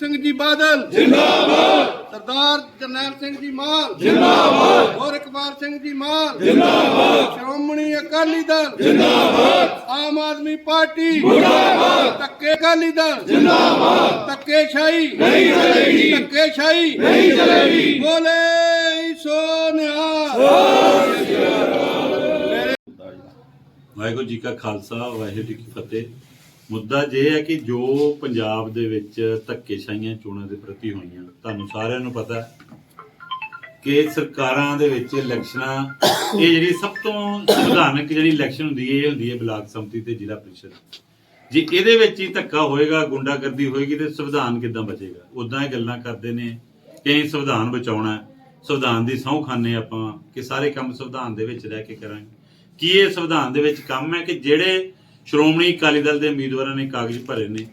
ਸਿੰਘ ਜੀ ਬਾਦਲ। ਜਿੰਦਾਬਾਦ। ਸਰਦਾਰ ਜਰਨੈਲ ਸਿੰਘ ਜੀ ਮਾਨ ਜਿੰਦਾਬਾਦ। ਹੋਰ ਇਕਬਾਲ ਸਿੰਘ ਜੀ ਮਾਨ ਜਿੰਦਾਬਾਦ। ਸ਼੍ਰੋਮਣੀ ਅਕਾਲੀ ਦਲ। ਜਿੰਦਾਬਾਦ। ਆਮ ਆਦਮੀ ਪਾਰਟੀ। ਜਿੰਦਾਬਾਦ ਧੱਕੇ ਅਕਾਲੀ ਦਲ। ਜਿੰਦਾਬਾਦ। ਧੱਕੇ ਸ਼ਾਹੀ। ਨਹੀਂ ਚਲੇਗੀ। ਧੱਕੇ ਸ਼ਾਹੀ। ਨਹੀਂ ਚਲੇਗੀ। ਬੋਲੇ ਸੋ ਨਿਹਾਲ ਵਾਹਿਗੁਰੂ ਜੀ ਕਾ ਖਾਲਸਾ ਵਾਹਿਗੁਰੂ ਜੀ ਕੀ ਫਤਿਹ। ਮੁੱਦਾ ਜੇ ਹੈ ਕਿ ਜੋ ਪੰਜਾਬ ਦੇ ਵਿੱਚ ਧੱਕੇਸ਼ਾਹੀਆਂ ਚੋਣਾਂ ਦੇ ਪ੍ਰਤੀ ਹੋਈਆਂ, ਤੁਹਾਨੂੰ ਸਾਰਿਆਂ ਨੂੰ ਪਤਾ ਕਿ ਸਰਕਾਰਾਂ ਦੇ ਵਿੱਚ ਇਲੈਕਸ਼ਨਾਂ, ਇਹ ਜਿਹੜੀ ਸਭ ਤੋਂ ਸੰਵਿਧਾਨਕ ਜਿਹੜੀ ਇਲੈਕਸ਼ਨ ਹੁੰਦੀ ਹੈ, ਇਹ ਹੁੰਦੀ ਹੈ ਬਲਾਕ ਸੰਮਤੀ ਤੇ ਜ਼ਿਲ੍ਹਾ ਪ੍ਰੀਸ਼ਦ। ਜੇ ਇਹਦੇ ਵਿੱਚ ਹੀ ਧੱਕਾ ਹੋਏਗਾ, ਗੁੰਡਾਗਰਦੀ ਹੋਏਗੀ ਤੇ ਸੰਵਿਧਾਨ ਕਿੱਦਾਂ ਬਚੇਗਾ? ਉਦਾਂ ਇਹ ਗੱਲਾਂ ਕਰਦੇ ਨੇ ਕਿ ਅਸੀਂ ਸੰਵਿਧਾਨ ਬਚਾਉਣਾ ਸੰਵਿਧਾਨ ਦੀ ਸਹੁੰ ਖਾਨੇ ਆਪਾਂ ਕਿ ਸਾਰੇ ਕੰਮ ਸੰਵਿਧਾਨ ਦੇ ਵਿੱਚ ਰਹਿ ਕੇ ਕਰਾਂਗੇ। ਕੀ ਇਹ ਸੰਵਿਧਾਨ ਦੇ ਵਿੱਚ ਕੰਮ ਹੈ ਕਿ ਜਿਹੜੇ ਸ਼੍ਰੋਮਣੀ ਅਕਾਲੀ ਦਲ ਦੇ ਉਮੀਦਵਾਰਾਂ ਨੇ ਕਾਗਜ਼ ਭਰੇ ਨੇ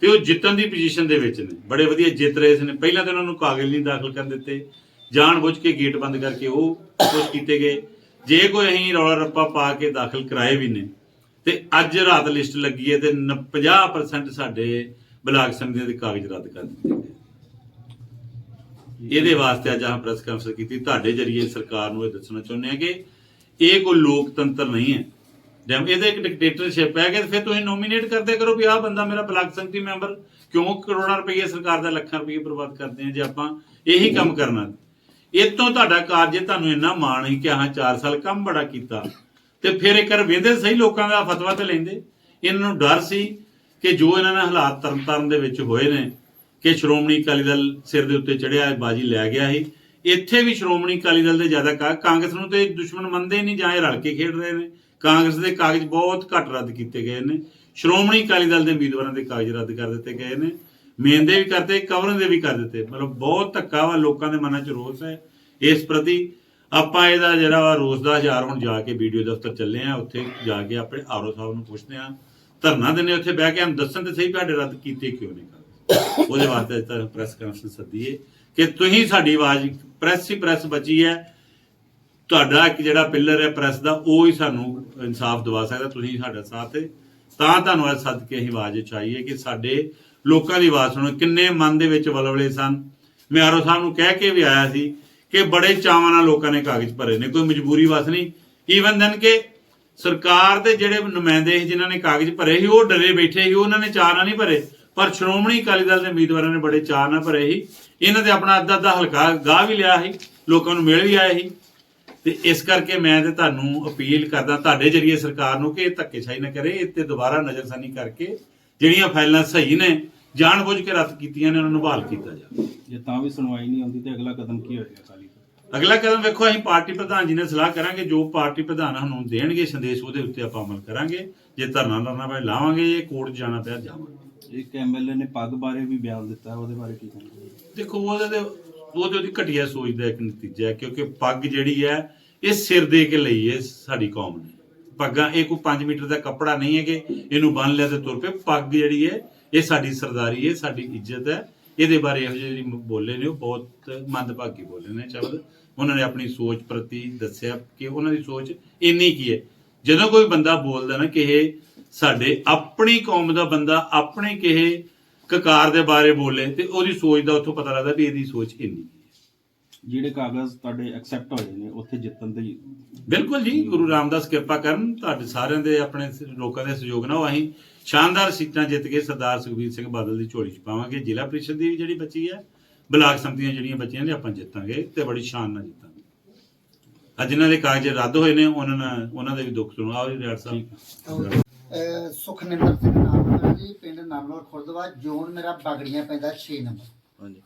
ਤੇ ਉਹ ਜਿੱਤਣ ਦੀ ਪੋਜੀਸ਼ਨ ਦੇ ਵਿੱਚ ਨੇ। ਬੜੇ ਵਧੀਆ ਜਿੱਤ ਰਹੇ ਨੇ। ਪਹਿਲਾਂ ਤਾਂ ਉਹਨਾਂ ਨੂੰ ਕਾਗਜ਼ ਨਹੀਂ ਦਾਖਲ ਕਰਨ ਦਿੱਤੇ। ਜਾਣ ਬੁੱਝ ਕੇ ਗੇਟ ਬੰਦ ਕਰਕੇ ਉਹ ਕੁਝ ਕੀਤੇ ਗਏ। ਜੇ ਕੋਈ ਅਸੀਂ ਰੌਲਾ ਰੱਪਾ ਪਾ ਕੇ ਦਾਖਲ ਕਰਾਏ ਵੀ ਨੇ, ਤੇ ਅੱਜ ਰਾਤ ਲਿਸਟ ਲੱਗੀ ਹੈ ਤੇ ਨ- 50% ਸਾਡੇ ਬਲਾਕ ਸਮਿਤੀਆਂ ਦੇ ਕਾਗਜ਼ ਰੱਦ ਕਰ ਦਿੱਤੇ ਗਏ। ਇਹਦੇ ਵਾਸਤੇ ਅੱਜ ਆਹ ਪ੍ਰੈਸ ਕਾਨਫਰੰਸ ਕੀਤੀ। ਤੁਹਾਡੇ ਜਰੀਏ ਸਰਕਾਰ ਨੂੰ ਇਹ ਦੱਸਣਾ ਚਾਹੁੰਦੇ ਆ ਕਿ ਇਹ ਕੋਈ ਲੋਕਤੰਤਰ ਨਹੀਂ ਹੈ। ਜਦ ਇਹਦੇ ਇੱਕ ਡਿਕਟੇਟਰਸ਼ਿਪ ਹੈ ਕਿ ਫਿਰ ਤੁਸੀਂ ਨੋਮੀਨੇਟ ਕਰਦੇ ਕਰੋ ਵੀ ਆਹ ਬੰਦਾ ਮੇਰਾ ਬਲਾਕ ਸੰਮਤੀ ਮੈਂਬਰ ਕਿਉਂ ਕਰੋੜਾਂ ਰੁਪਏ ਸਰਕਾਰ ਦਾ ਲੱਖਾਂ ਰੁਪਏ ਬਰਬਾਦ ਕਰਦੇ ਆ ਜੇ ਆਪਾਂ ਇਹੀ ਕੰਮ ਕਰਨਾ। ਇਹ ਤੋਂ ਤੁਹਾਡਾ ਕਾਰਜ ਤੁਹਾਨੂੰ ਇੰਨਾ ਮਾਣ ਹੈ ਕਿ ਹਾਂ 4 ਸਾਲ ਕੰਮ ਬੜਾ ਕੀਤਾ। ਤੇ ਫਿਰ ਇੱਕ ਵਾਰ ਵੇਂਦੇ ਸਹੀ ਲੋਕਾਂ ਦਾ ਫਤਵਾ ਤੇ ਲੈਂਦੇ। ਇਹਨਾਂ ਨੂੰ ਡਰ ਸੀ ਕਿ ਜੋ ਇਹਨਾਂ ਨੇ ਹਾਲਾਤ ਤਰਨਤਾਰਨ ਦੇ ਵਿੱਚ ਹੋਏ ਨੇ, ਕਿ ਸ਼੍ਰੋਮਣੀ ਅਕਾਲੀ ਦਲ ਸਿਰ ਦੇ ਉੱਤੇ ਚੜਿਆ ਹੈ ਬਾਜੀ ਲੈ ਗਿਆ ਸੀ। ਇੱਥੇ ਵੀ ਸ਼੍ਰੋਮਣੀ ਅਕਾਲੀ ਦਲ ਦੇ ਜ਼ਿਆਦਾ ਕਾਂਗਰਸ ਨੂੰ ਤੇ ਦੁਸ਼ਮਣ ਮੰਨਦੇ ਨਹੀਂ ਜਾਂ ਇਹ ਰਲ ਕੇ ਖੇਡ ਰਹੇ ਨੇ। ਕਾਂਗਰਸ ਦੇ ਕਾਗਜ਼ ਬਹੁਤ ਘੱਟ ਰੱਦ ਕੀਤੇ ਗਏ ਨੇ। ਸ਼੍ਰੋਮਣੀ ਅਕਾਲੀ ਦਲ ਦੇ ਉਮੀਦਵਾਰਾਂ ਦੇ ਕਾਗਜ਼ ਰੱਦ ਕਰ ਦਿੱਤੇ ਗਏ ਨੇ। ਮੇਨ ਦੇ ਵੀ ਕਰਤੇ ਕਵਰਨ ਦੇ ਵੀ ਕਰ ਦਿੱਤੇ। ਮਤਲਬ ਬਹੁਤ ਧੱਕਾ ਵਾ ਲੋਕਾਂ ਦੇ ਮਨਾਂ 'ਚ ਰੋਸ ਹੈ। ਇਸ ਪ੍ਰਤੀ ਆਪਾਂ ਇਹਦਾ ਜਿਹੜਾ ਵਾ ਰੋਸ ਦਾ ਹਜ਼ਾਰ ਹੁਣ ਜਾ ਕੇ ਵੀਡੀਓ ਦਫ਼ਤਰ ਚੱਲੇ ਆ ਉੱਥੇ ਜਾ ਕੇ ਆਪਣੇ ਆਰਓ ਸਾਹਿਬ ਨੂੰ ਪੁੱਛਦੇ ਆ ਧਰਨਾ ਦਿੰਦੇ ਉੱਥੇ ਬਹਿ ਕੇ ਹਮ ਦੱਸਣ ਤੇ ਸਹੀ ਤੁਹਾਡੇ ਰੱਦ ਕੀਤੇ ਕਿਉਂ ਨਹੀਂ ਕਰਦੇ ਉਹਦੇ ਵਾਸਤੇ ਤਾਂ ਪ੍ਰੈਸ ਕਾਨਫਰੰਸ ਸੱਦੀਏ ਕਿ ਤੁਸੀਂ ਸਾਡੀ ਆਵਾਜ਼ ਪ੍ਰੈਸ ਹੀ ਪ੍ਰੈਸ ਬਚੀ ਹੈ। ਤੁਹਾਡਾ ਇੱਕ ਜਿਹੜਾ ਪਿੱਲਰ ਹੈ ਪ੍ਰੈਸ ਦਾ, ਉਹ ਹੀ ਸਾਨੂੰ ਇਨਸਾਫ ਦਿਵਾ ਸਕਦਾ, ਤੁਸੀਂ ਸਾਡਾ ਸਾਥ ਹੈ ਤਾਂ ਤੁਹਾਨੂੰ ਅੱਜ ਸੱਦ ਕੇ ਅਸੀਂ ਆਵਾਜ਼ ਚਾਹੀਏ ਕਿ ਸਾਡੇ ਲੋਕਾਂ ਦੀ ਆਵਾਜ਼ ਸੁਣੋ। ਕਿੰਨੇ ਮਨ ਦੇ ਵਿੱਚ ਵਲਵਲੇ ਸਨ। ਮੈਂ ਆਰੋ ਸਾਹਿਬ ਨੂੰ ਕਹਿ ਕੇ ਵੀ ਆਇਆ ਸੀ ਕਿ ਬੜੇ ਚਾਵਾਂ ਨਾਲ ਲੋਕਾਂ ਨੇ ਕਾਗਜ਼ ਭਰੇ ਨੇ, ਕੋਈ ਮਜਬੂਰੀ ਵਸ ਨਹੀਂ। ਈਵਨ ਦਨ ਕਿ ਸਰਕਾਰ ਦੇ ਜਿਹੜੇ ਨੁਮਾਇੰਦੇ ਸੀ, ਜਿਨ੍ਹਾਂ ਨੇ ਕਾਗਜ਼ ਭਰੇ ਸੀ, ਉਹ ਡਰੇ ਬੈਠੇ ਸੀ, ਉਹਨਾਂ ਨੇ ਚਾਅ ਨਾਲ ਨਹੀਂ ਭਰੇ। ਪਰ ਸ਼੍ਰੋਮਣੀ ਅਕਾਲੀ ਦਲ ਦੇ ਉਮੀਦਵਾਰਾਂ ਨੇ ਬੜੇ ਚਾਅ ਨਾਲ ਭਰੇ ਸੀ। ਇਹਨਾਂ ਤੇ ਆਪਣਾ ਅੱਧਾ ਅੱਧਾ ਹਲਕਾ ਗਾਹ ਵੀ ਲਿਆ ਸੀ, ਲੋਕਾਂ ਨੂੰ ਮਿਲ ਵੀ ਆਇਆ ਸੀ। ਤੇ ਇਸ ਕਰਕੇ ਮੈਂ ਤੇ ਤੁਹਾਨੂੰ ਅਪੀਲ ਕਰਦਾ ਤੁਹਾਡੇ ਜਰੀਏ ਸਰਕਾਰ ਨੂੰ ਕਿ ਇਹ ਧੱਕੇਸ਼ਾਹੀ ਨਾ ਕਰੇ ਇਹ ਤੇ ਦੁਬਾਰਾ ਨਜ਼ਰਸਾਨੀ ਕਰਕੇ ਜਿਹੜੀਆਂ ਫਾਈਲਾਂ ਸਹੀ ਨੇ ਜਾਣਬੁੱਝ ਕੇ ਰੱਦ ਕੀਤੀਆਂ ਨੇ ਉਹਨਾਂ ਨੂੰ ਬਹਾਲ ਕੀਤਾ ਜਾਵੇ। ਜੇ ਤਾਂ ਵੀ ਸੁਣਵਾਈ ਨਹੀਂ ਹੁੰਦੀ ਤੇ ਅਗਲਾ ਕਦਮ ਕੀ ਹੋਏਗਾ ਅਕਾਲੀ ਅਗਲਾ ਕਦਮ ਵੇਖੋ ਅਸੀਂ ਪਾਰਟੀ ਪ੍ਰਧਾਨ ਜੀ ਨੇ ਸਲਾਹ ਕਰਾਂਗੇ ਜੋ ਪਾਰਟੀ ਪ੍ਰਧਾਨ ਸਾਨੂੰ ਦੇਣਗੇ ਸੰਦੇਸ਼ ਉਹਦੇ ਉੱਤੇ ਆਪਾਂ ਅਮਲ ਕਰਾਂਗੇ। ਜੇ ਧਰਨਾ ਲੜਨਾ ਪਏ ਲਾਵਾਂਗੇ ਜੇ ਕੋਰਟ ਜਾਣਾ ਪਿਆ ਜਾਵਾਂਗੇ। ਇੱਕ ਐਮਐਲਏ ਨੇ ਪੱਗ ਬਾਰੇ ਵੀ ਬਿਆਨ ਦਿੱਤਾ ਉਹਦੇ ਬਾਰੇ ਕੀ ਕਹਿੰਦੇ ਦੇਖੋ ਉਹਦੇ ਤੇ ਉਹਦੀ ਘਟੀਆ ਸੋਚ ਦਾ ਇੱਕ ਨਤੀਜਾ ਹੈ, ਕਿਉਂਕਿ ਪੱਗ ਜਿਹੜੀ ਹੈ, ਇਹ ਸਿਰ ਦੇ ਕੇ ਲਈ ਹੈ ਸਾਡੀ ਕੌਮ ਨੇ। ਪੱਗਾਂ, ਇਹ ਕੋਈ 5 ਮੀਟਰ ਦਾ ਕੱਪੜਾ ਨਹੀਂ ਹੈ ਕਿ ਇਹਨੂੰ ਬੰਨ ਲਿਆ ਤੇ ਤੁਰ ਪਏ। ਪੱਗ ਜਿਹੜੀ ਹੈ, ਇਹ ਸਾਡੀ ਸਰਦਾਰੀ ਹੈ, ਸਾਡੀ ਇੱਜ਼ਤ ਹੈ। ਇਹਦੇ ਬਾਰੇ ਇਹੋ ਜਿਹੇ ਬੋਲੇ ਨੇ, ਉਹ ਬਹੁਤ ਮੰਦਭਾਗੀ ਬੋਲੇ ਨੇ, ਸ਼ਬਦ। ਉਹਨਾਂ ਨੇ ਆਪਣੀ ਸੋਚ ਪ੍ਰਤੀ ਦੱਸਿਆ ਕਿ ਉਹਨਾਂ ਦੀ ਸੋਚ ਇੰਨੀ ਕੀ ਹੈ। ਜਦੋਂ ਕੋਈ ਬੰਦਾ ਬੋਲਦਾ ਨਾ ਕਿ ਇਹ ਸਾਡੇ ਆਪਣੀ ਕੌਮ ਦਾ ਬੰਦਾ, ਆਪਣੇ ਕਿਹੇ ਕਕਾਰ ਦੇ ਬਾਰੇ ਬੋਲੇ ਤੇ ਉਹਦੀ ਸੋਚ ਦਾ ਉੱਥੋਂ ਪਤਾ ਲੱਗਦਾ ਵੀ ਇਹਦੀ ਸੋਚ ਇੰਨੀ ਹੈ। ਜਿਹੜੇ ਕਾਗਜ਼ ਤੁਹਾਡੇ ਐਕਸੈਪਟ ਹੋਏ ਨੇ ਉੱਥੇ ਜਿੱਤਣ ਦੇ ਬਿਲਕੁਲ ਜੀ ਗੁਰੂ ਰਾਮਦਾਸ ਕਿਰਪਾ ਕਰਨ ਤੁਹਾਡੇ ਸਾਰਿਆਂ ਦੇ ਆਪਣੇ ਲੋਕਾਂ ਦੇ ਸਹਿਯੋਗ ਨਾਲ ਅਸੀਂ ਸ਼ਾਨਦਾਰ ਸੀਟਾਂ ਜਿੱਤ ਕੇ ਸਰਦਾਰ ਸੁਖਬੀਰ ਸਿੰਘ ਬਾਦਲ ਦੀ ਝੋਲੀ ਚ ਪਾਵਾਂਗੇ। ਜ਼ਿਲ੍ਹਾ ਪ੍ਰੀਸ਼ਦ ਦੀ ਵੀ ਜਿਹੜੀ ਬੱਚੀ ਹੈ ਬਲਾਕ ਸੰਮਤੀਆਂ ਜਿਹੜੀਆਂ ਬੱਚੀਆਂ ਨੇ ਆਪਾਂ ਜਿੱਤਾਂਗੇ ਤੇ ਬੜੀ ਸ਼ਾਨ ਨਾਲ ਜਿੱਤਾਂਗੇ। ਅੱਜ ਜਿਨ੍ਹਾਂ ਦੇ ਕਾਗਜ਼ ਰੱਦ ਹੋਏ ਨੇ ਉਹਨਾਂ ਨਾਲ ਉਹਨਾਂ ਦੇ ਵੀ ਦੁੱਖ ਸੁਣੋ। ਆਓ ਜੀ ਰਿਆੜ ਸਾਹਿਬ। ਸੁਖਨਿੰਦਰ ਸਿੰਘ ਜੀ ਪਿੰਡ ਨਾਮਲਵਾਲ ਖੁਰਦਵਾ ਜ਼ੋਨ ਮੇਰਾ ਬਾਗੜੀਆਂ ਪੈਂਦਾ 6 ਨੰਬਰ। ਹਾਂਜੀ।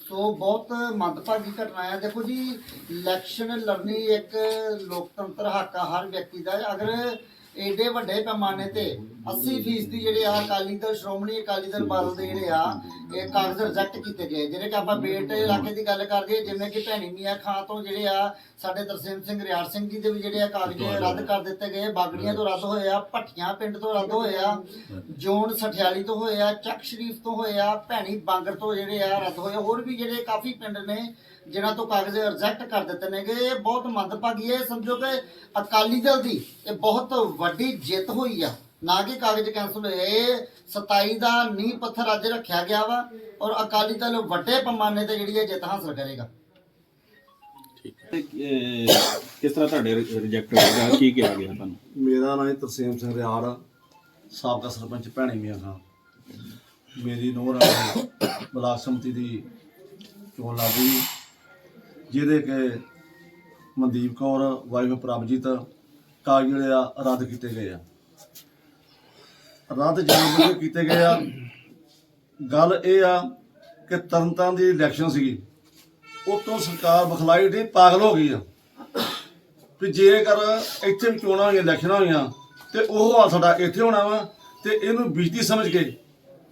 ਸੋ ਬਹੁਤ ਮੰਦਭਾਗੀ ਘਟਨਾ ਹੈ ਦੇਖੋ ਜੀ ਇਲੈਕਸ਼ਨ ਲੜਨੀ ਇੱਕ ਲੋਕਤੰਤਰ ਹੱਕ ਆ ਹਰ ਵਿਅਕਤੀ ਦਾ। ਅਗਰ ਏਡੇ ਵੱਡੇ ਪੈਮਾਨੇ ਤੇ 80% ਦੀ ਜਿਹੜੇ ਆ ਅਕਾਲੀ ਦਲ ਸ਼੍ਰੋਮਣੀ ਅਕਾਲੀ ਦਲ ਬਾਦਲ ਦੇ ਜਿਹੜੇ ਆ ਇਹ ਕਾਗਜ਼ ਰਿਜੈਕਟ ਕੀਤੇ ਗਏ ਜਿਹੜੇ ਕਿ ਆਪਾਂ ਬੇਟ ਇਲਾਕੇ ਦੀ ਗੱਲ ਕਰਦੇ ਜਿਵੇਂ ਕਿ ਭੈਣੀ ਮੀਆਂ ਖਾਂ ਤੋਂ ਜਿਹੜੇ ਆ ਸਾਡੇ ਤਰਸੇਮ ਸਿੰਘ ਰਿਆੜ ਸਿੰਘ ਜੀ ਦੇ ਵੀ ਜਿਹੜੇ ਆ ਕਾਗਜ਼ ਰੱਦ ਕਰ ਦਿੱਤੇ ਗਏ ਬਾਗੜੀਆਂ ਤੋਂ ਰੱਦ ਹੋਏ ਆ ਭੱਟੀਆਂ ਪਿੰਡ ਤੋਂ ਰੱਦ ਹੋਏ ਆ ਜੋਨ ਸਠਿਆਲੀ ਤੋਂ ਹੋਏ ਆ ਚੱਕ ਸ਼ਰੀਫ ਤੋਂ ਹੋਏ ਆ ਭੈਣੀ ਬਾਂਗਰ ਤੋਂ ਜਿਹੜੇ ਆ ਰੱਦ ਹੋਏ। ਹੋਰ ਵੀ ਜਿਹੜੇ ਕਾਫੀ ਪਿੰਡ ਨੇ ਜਿਨ੍ਹਾਂ ਤੋਂ ਕਾਗਜ਼ ਰਿਜੈਕਟ ਕਰ ਦਿੱਤੇ ਨੇਗੇ ਇਹ ਬਹੁਤ ਮੰਦਭਾਗੀ ਹੈ ਸਮਝੋ ਕਿ ਅਕਾਲੀ ਦਲ ਦੀ ਇਹ ਬਹੁਤ ਵੱਡੀ ਜਿੱਤ ਹੋਈ ਆ। ਨਾ ਕਿ ਕਾਗਜ਼ ਕੈਂਸਲ ਹੋਏ ਇਹ 27 ਦਾ ਨੀਂਹ ਪੱਥਰ ਅੱਜ ਰੱਖਿਆ ਗਿਆ ਵਾ ਔਰ ਅਕਾਲੀ ਦਲ ਵੱਡੇ ਪੈਮਾਨੇ ਤੇ ਜਿਹੜੀ ਇਹ ਜਿੱਤ ਹਾਸਲ ਕਰੇਗਾ। ਤੇ, ਕਿਸ ਤਰ੍ਹਾਂ ਤੁਹਾਡੇ ਰਿਜੈਕਟ ਹੋਏਗਾ? ਕੀ ਕਿਹਾ ਗਿਆ ਤੁਹਾਨੂੰ? ਮੇਰਾ ਨਾਮ ਹੈ ਤਰਸੇਮ ਸਿੰਘ ਰਿਆੜ ਸਾਬਕਾ ਸਰਪੰਚ ਭੈਣੀ ਮੀਆਂ ਖਾਂ। ਮੇਰੀ ਨੂੰਹ ਰਾਣੀ ਬਲਾਕ ਸਮਿਤੀ ਦੀ ਚੋਣ ਲੱਗੀ ਜਿਹਦੇ ਕਿ ਮਨਦੀਪ ਕੌਰ ਵਾਈਫ ਪ੍ਰਭਜੀਤ ਕਾਗਜ਼ ਜਿਹੜੇ ਆ, ਰੱਦ ਕੀਤੇ ਗਏ ਆ। ਰੱਦ ਜਾਣ ਕੀਤੇ ਗਏ ਆ, ਗੱਲ ਇਹ ਆ ਕਿ ਤਰਨਤਾਰਨ ਦੀ ਇਲੈਕਸ਼ਨ ਸੀਗੀ, ਉਤੋਂ ਸਰਕਾਰ ਬਖਲਾਈ ਦੀ ਪਾਗਲ ਹੋ ਗਈ ਆ ਵੀ ਜੇਕਰ ਇੱਥੇ ਵੀ ਚੋਣਾਂ ਹੋਈਆਂ, ਇਲੈਕਸ਼ਨਾਂ ਹੋਈਆਂ, ਤੇ ਉਹ ਹਾਲ ਸਾਡਾ ਇੱਥੇ ਹੋਣਾ ਵਾ, ਤੇ ਇਹਨੂੰ ਬੀਜਤੀ ਸਮਝ ਕੇ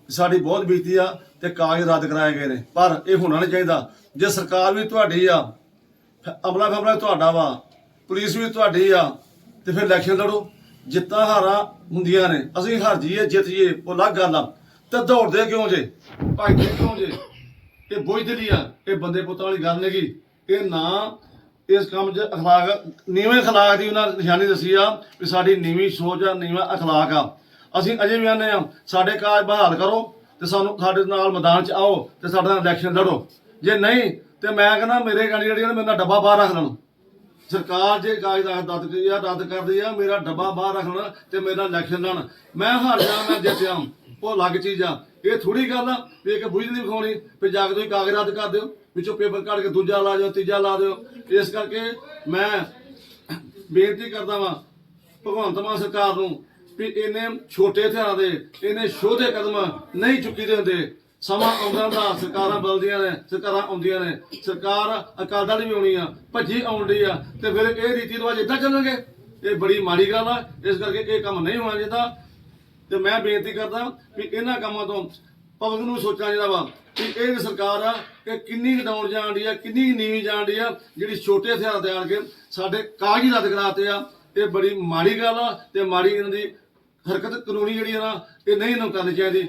ਸਾਡੀ ਬਹੁਤ ਬੀਜਤੀ ਆ ਤੇ ਕਾਗਜ਼ ਰੱਦ ਕਰਾਏ ਗਏ ਨੇ। ਪਰ ਇਹ ਹੋਣਾ ਨਹੀਂ ਚਾਹੀਦਾ। ਜੇ ਸਰਕਾਰ ਵੀ ਤੁਹਾਡੀ ਆ ਅਮਲਾ ਫਮਲਾ ਤੁਹਾਡਾ ਵਾ, ਪੁਲਿਸ ਵੀ ਤੁਹਾਡੀ ਆ ਤੇ ਫਿਰ ਇਲੈਕਸ਼ਨ ਲੜੋ। ਜਿੱਤਾਂ ਹਾਰਾਂ ਹੁੰਦੀਆਂ ਨੇ। ਅਸੀਂ ਹਾਰ ਜੀਏ ਜਿੱਤ ਜੀਏ ਉਹ ਅਲੱਗ ਗੱਲ ਆ। ਤੇ ਦੌੜਦੇ ਕਿਉਂ ਜੇ? ਭੱਜਦੇ ਕਿਉਂ ਜੇ? ਇਹ ਬੁਝਦਲੀ ਆ। ਇਹ ਬੰਦੇ ਪੁੱਤਾਂ ਵਾਲੀ ਗੱਲ ਨਹੀਂਗੀ ਇਹ ਨਾ ਇਸ ਕੰਮ 'ਚ ਅਖਲਾਕ, ਨੀਵੇਂ ਅਖਲਾਕ ਦੀ ਉਹਨਾਂ ਨਿਸ਼ਾਨੀ ਦੱਸੀ ਆ ਵੀ ਸਾਡੀ ਨੀਵੀਂ ਸੋਚ ਆ, ਨੀਵਾਂ ਅਖਲਾਕ ਆ। ਅਸੀਂ ਅਜੇ ਵੀ ਆਨੇ ਆ, ਸਾਡੇ ਕਾਜ ਬਹਾਲ ਕਰੋ ਤੇ ਸਾਨੂੰ ਸਾਡੇ ਨਾਲ ਮੈਦਾਨ 'ਚ ਆਓ ਤੇ ਸਾਡੇ ਨਾਲ ਇਲੈਕਸ਼ਨ ਲੜੋ। ਜੇ ਨਹੀਂ, ਤੇ ਮੈਂ ਕਹਿੰਦਾ ਮੇਰੇ ਗਾੜੀ ਜਿਹੜੀ ਮੇਰੇ ਨਾਲ ਡੱਬਾ ਬਾਹਰ ਰੱਖ ਲੈਣ। ਸਰਕਾਰ ਜੇ ਕਾਗਜ਼ ਰੱਦ ਕਰੀ ਰੱਦ ਕਰਦੀ ਆ, ਮੇਰਾ ਡੱਬਾ ਬਾਹਰ ਰੱਖਣਾ ਤੇ ਮੇਰਾ ਇਲੈਕਸ਼ਨ ਲੜਨ। ਮੈਂ ਹਾਰ ਜਾ ਮੈਂ ਜਿੱਤਿਆ, ਉਹ ਅਲੱਗ ਚੀਜ਼ ਆ। ਇਹ ਥੋੜੀ ਗੱਲ ਆ ਵੀ ਇੱਕ ਬੁਝ ਨਹੀਂ ਵਿਖਾਉਣੀ, ਵੀ ਜਾ ਕੇ ਤੁਸੀਂ ਕਾਗਜ਼ ਰੱਦ ਕਰ ਦਿਓ, ਵਿੱਚੋਂ ਪੇਪਰ ਕੱਢ ਕੇ ਦੂਜਾ ਲਾ ਦਿਓ, ਤੀਜਾ ਲਾ ਦਿਓ। ਇਸ ਕਰਕੇ ਮੈਂ ਬੇਨਤੀ ਕਰਦਾ ਵਾਂ, ਭਗਵੰਤ ਮਾਨ ਸਰਕਾਰ ਨੂੰ ਵੀ ਇਹਨੇ ਛੋਟੇ ਹਥਿਆਰਾਂ ਦੇ ਇਹਨੇ ਛੋਟੇ ਕਦਮ ਨਹੀਂ ਚੁੱਕੀ ਦੇ ਹੁੰਦੇ। ਸਮਾਂ ਆਉਂਦਾ ਦਾ ਸਰਕਾਰਾਂ ਬਦਲਦੀਆਂ ਨੇ, ਸਰਕਾਰਾਂ ਆਉਂਦੀਆਂ ਨੇ। ਸਰਕਾਰ ਅਕਾਲ ਦਲ ਵੀ ਆਉਣੀ ਆ, ਭੱਜੀ ਆਉਂਦੀ ਆ, ਤੇ ਫਿਰ ਇਹ ਰੀਤੀ ਰਿਵਾਜ ਇਦਾਂ ਚੱਲਣਗੇ? ਇਹ ਬੜੀ ਮਾੜੀ ਗੱਲ ਆ, ਇਸ ਕਰਕੇ ਇਹ ਕੰਮ ਨਹੀਂ ਹੋਣਾ ਚਾਹੀਦਾ। ਤੇ ਮੈਂ ਬੇਨਤੀ ਕਰਦਾ ਵੀ ਇਹਨਾਂ ਕੰਮਾਂ ਤੋਂ ਪਬਲਿਕ ਨੂੰ ਸੋਚਣਾ ਚਾਹੀਦਾ ਵਾ ਕਿ ਇਹ ਸਰਕਾਰ ਆ ਕਿ ਕਿੰਨੀ ਡਾਊਨ ਜਾਣ ਡਈ ਆ, ਕਿੰਨੀ ਨੀਵੀਂ ਜਾਣ ਡਈ ਆ, ਜਿਹੜੀ ਛੋਟੇ ਹਥਿਆਰ ਤੇ ਆਣ ਕੇ ਸਾਡੇ ਕਾਗਜ਼ ਰੱਦ ਕਰਾਤੇ ਆ। ਇਹ ਬੜੀ ਮਾੜੀ ਗੱਲ ਆ ਤੇ ਮਾੜੀ ਇਹਨਾਂ ਦੀ ਹਰਕਤ ਕਾਨੂੰਨੀ ਜਿਹੜੀ ਆ ਨਾ, ਇਹ ਨਹੀਂ ਇਹਨਾਂ ਕਰਨੀ ਚਾਹੀਦੀ।